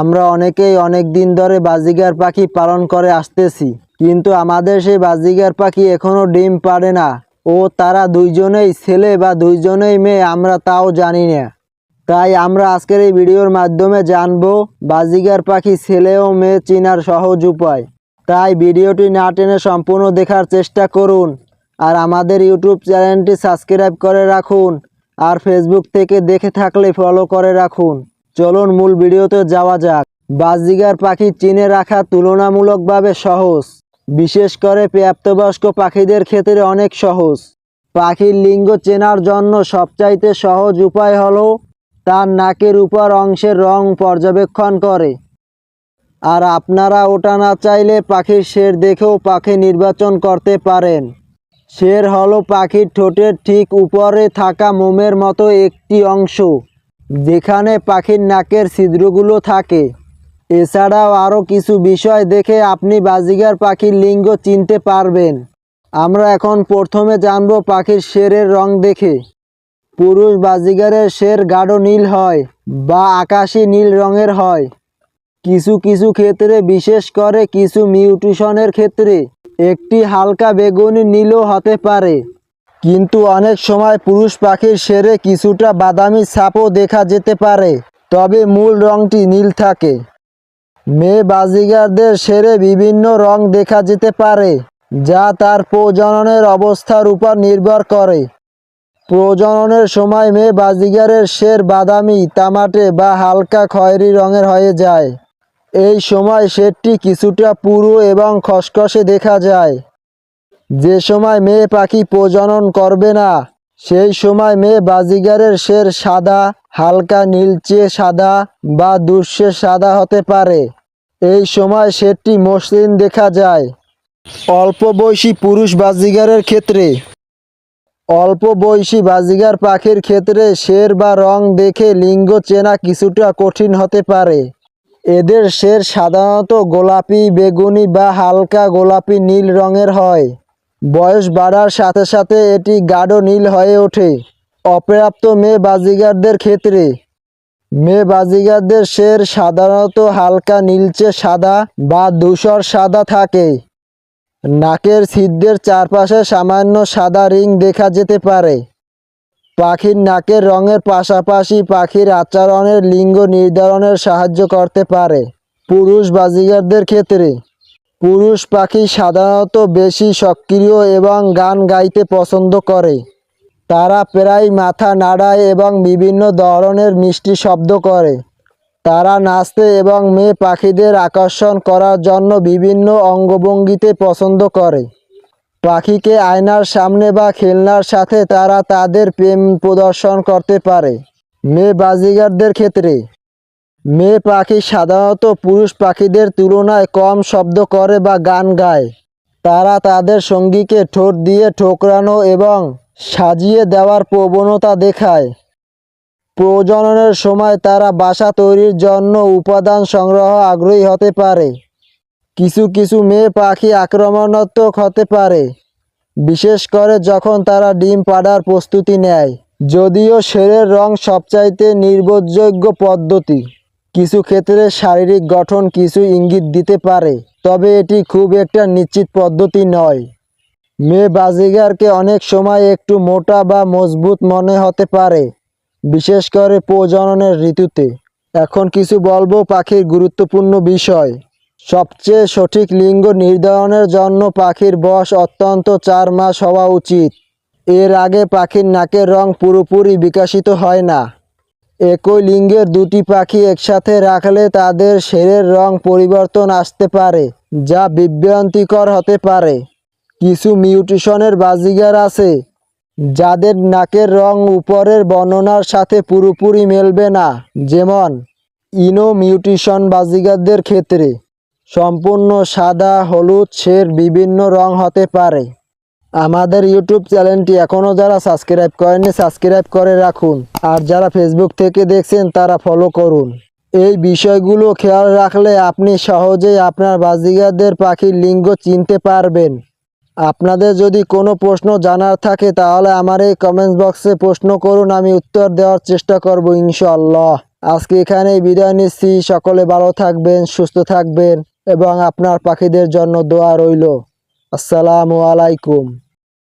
আমরা অনেকেই অনেক দিন ধরে বাজিগার পাখি পালন করে আসতেছি, কিন্তু আমাদের সেই বাজিগার পাখি এখনও ডিম পারে না। ও, তারা দুইজনেই ছেলে বা দুইজনেই মেয়ে, আমরা তাও জানি না। তাই আমরা আজকের এই ভিডিওর মাধ্যমে জানব, বাজিগার পাখি ছেলে ও মেয়ে চিনার সহজ উপায়। তাই ভিডিওটি না টেনে সম্পূর্ণ দেখার চেষ্টা করুন, আর আমাদের ইউটিউব চ্যানেলটি সাবস্ক্রাইব করে রাখুন, আর ফেসবুক থেকে দেখে থাকলে ফলো করে রাখুন। চলুন মূল ভিডিওতে যাওয়া যাক। বাজিগার পাখি চিনে রাখা তুলনামূলকভাবে সহজ। বিশেষ করে প্রাপ্তবয়স্ক পাখিদের ক্ষেত্রে অনেক সহজ। পাখির লিঙ্গ চেনার জন্য সবচাইতে সহজ উপায় হলো তার নাকের উপর অংশের রং পর্যবেক্ষণ করে। আর আপনারা ওটা না চাইলে পাখির শের দেখেও পাখি নির্বাচন করতে পারেন। শের হলো পাখির ঠোঁটের ঠিক উপরে থাকা মোমের মতো একটি অংশ। যেখানে পাখির নাকের ছিদ্রগুলো থাকে। এছাড়াও আরও কিছু বিষয় দেখে আপনি বাজিগার পাখির লিঙ্গ চিনতে পারবেন। আমরা এখন প্রথমে জানব পাখির শেরের রং দেখে। পুরুষ বাজিগারের শের গাঢ় নীল হয় বা আকাশি নীল রঙের হয়। কিছু কিছু ক্ষেত্রে, বিশেষ করে কিছু মিউটিশনের ক্ষেত্রে, একটি হালকা বেগুনি নীলও হতে পারে। কিন্তু অনেক সময় পুরুষ পাখির সেরে কিছুটা বাদামি ছাপও দেখা যেতে পারে, তবে মূল রংটি নীল থাকে। মেয়ে বাজিগারদের সেরে বিভিন্ন রং দেখা যেতে পারে, যা তার প্রজননের অবস্থার উপর নির্ভর করে। প্রজননের সময় মেয়ে বাজিগারের শের বাদামি, তামাটে বা হালকা খয়েরি রঙের হয়ে যায়। এই সময় শেরটি কিছুটা পুরু এবং খসখসে দেখা যায়। যে সময় মেয়ে পাখি প্রজনন করবে না, সেই সময় মেয়ে বাজিগারের শের সাদা, হালকা নীলচে সাদা বা দুর্শে সাদা হতে পারে। এই সময় শেরটি মসৃণ দেখা যায়। অল্প বয়সী পুরুষ বাজিগারের ক্ষেত্রে। অল্প বয়সী বাজিগার পাখির ক্ষেত্রে শের বা রং দেখে লিঙ্গ চেনা কিছুটা কঠিন হতে পারে। এদের শের সাধারণত গোলাপি, বেগুনি বা হালকা গোলাপি নীল রঙের হয়। বয়স বাড়ার সাথে সাথে এটি গাঢ় নীল হয়ে ওঠে। অপ্রাপ্ত মেয়ে বাজিগারদের ক্ষেত্রে, মেয়ে বাজিগারদের শের সাধারণত হালকা নীলচে সাদা বা ধূসর সাদা থাকে। নাকের ছিদ্রের চারপাশে সামান্য সাদা রিং দেখা যেতে পারে। পাখির নাকের রঙের পাশাপাশি পাখির আচরণের লিঙ্গ নির্ধারণের সাহায্য করতে পারে। পুরুষ বাজিগারদের ক্ষেত্রে পুরুষ পাখি সাধারণত বেশি সক্রিয় এবং গান গাইতে পছন্দ করে। তারা প্রায় মাথা নাড়ায় এবং বিভিন্ন ধরনের মিষ্টি শব্দ করে। তারা নাচতে এবং মেয়ে পাখিদের আকর্ষণ করার জন্য বিভিন্ন অঙ্গভঙ্গিতে পছন্দ করে। পাখিকে আয়নার সামনে বা খেলনার সাথে তারা তাদের প্রেম প্রদর্শন করতে পারে। মেয়ে বাজিগারদের ক্ষেত্রে মেয়ে পাখি সাধারণত পুরুষ পাখিদের তুলনায় কম শব্দ করে বা গান গায়। তারা তাদের সঙ্গীকে ঠোঁট দিয়ে ঠোকরানো এবং সাজিয়ে দেওয়ার প্রবণতা দেখায়। প্রজননের সময় তারা বাসা তৈরির জন্য উপাদান সংগ্রহ আগ্রহী হতে পারে। কিছু কিছু মেয়ে পাখি আক্রমণাত্মক হতে পারে, বিশেষ করে যখন তারা ডিম পাড়ার প্রস্তুতি নেয়, যদিও শেরের রং সবচাইতে নির্ভরযোগ্য পদ্ধতি। কিছু ক্ষেত্রে শারীরিক গঠন কিছু ইঙ্গিত দিতে পারে, তবে এটি খুব একটা নিশ্চিত পদ্ধতি নয়। মেয়ে বাজিগারকে অনেক সময় একটু মোটা বা মজবুত মনে হতে পারে, বিশেষ করে প্রজননের ঋতুতে। এখন কিছু বলব পাখির গুরুত্বপূর্ণ বিষয়। সবচেয়ে সঠিক লিঙ্গ নির্ধারণের জন্য পাখির বয়স অত্যন্ত চার মাস হওয়া উচিত। এর আগে পাখির নাকের রং পুরোপুরি বিকশিত হয় না। একই লিঙ্গের দুটি পাখি একসাথে রাখলে তাদের শেরের রং পরিবর্তন আসতে পারে, যা বিভ্রান্তিকর হতে পারে। কিছু মিউটেশনের বাজিগার আছে, যাদের নাকের রং উপরের বর্ণনার সাথে পুরোপুরি মেলবে না, যেমন ইনো মিউটেশন বাজিগারদের ক্ষেত্রে। সম্পূর্ণ সাদা, হলুদ, শের বিভিন্ন রং হতে পারে। আমাদের ইউটিউব চ্যানেলটি এখনও যারা সাবস্ক্রাইব করেননি সাবস্ক্রাইব করে রাখুন। আর যারা ফেসবুক থেকে দেখছেন, তারা ফলো করুন। এই বিষয়গুলো খেয়াল রাখলে আপনি সহজেই আপনার বাজিগারদের পাখির লিঙ্গ চিনতে পারবেন। আপনাদের যদি কোনো প্রশ্ন জানার থাকে, তাহলে আমার এই কমেন্টস বক্সে প্রশ্ন করুন, আমি উত্তর দেওয়ার চেষ্টা করব ইনশাআল্লাহ। আজকে এখানেই বিদায় নিচ্ছি। সকলে ভালো থাকবেন, সুস্থ থাকবেন, এবং আপনার পাখিদের জন্য দোয়া রইল। আসসালামু আলাইকুম।